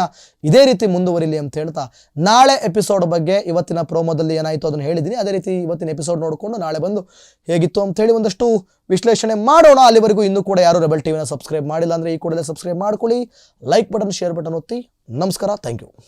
ಇದೇ ರೀತಿ ಮುಂದುವರಿಲಿ ಅಂತ ಹೇಳ್ತಾ ನಾಳೆ ಎಪಿಸೋಡ್ ಬಗ್ಗೆ ಇವತ್ತಿನ ಪ್ರೋಮೋದಲ್ಲಿ ಏನಾಯಿತು ಅದನ್ನು ಹೇಳಿದ್ದೀನಿ ಅದೇ ರೀತಿ ಇವತ್ತಿನ ಎಪಿಸೋಡ್ ನೋಡಿಕೊಂಡು ನಾಳೆ ಬಂದು ಹೇಗಿತ್ತು ಅಂತ ಹೇಳಿ ಒಂದಷ್ಟು ವಿಶ್ಲೇಷಣೆ ಮಾಡೋಣ. ಅಲ್ಲಿವರೆಗೂ ಇನ್ನೂ ಕೂಡ ಯಾರು ರೆಬಲ್ ಟಿವಿನ ಸಬ್ಸ್ಕ್ರೈಬ್ ಮಾಡಿಲ್ಲ ಅಂದರೆ ಈ ಕೂಡಲೇ ಸಬ್ಸ್ಕ್ರೈಬ್ ಮಾಡ್ಕೊಳ್ಳಿ. ಲೈಕ್ ಬಟನ್ ಶೇರ್ ಬಟನ್ ಒತ್ತಿ. ನಮಸ್ಕಾರ. Thank you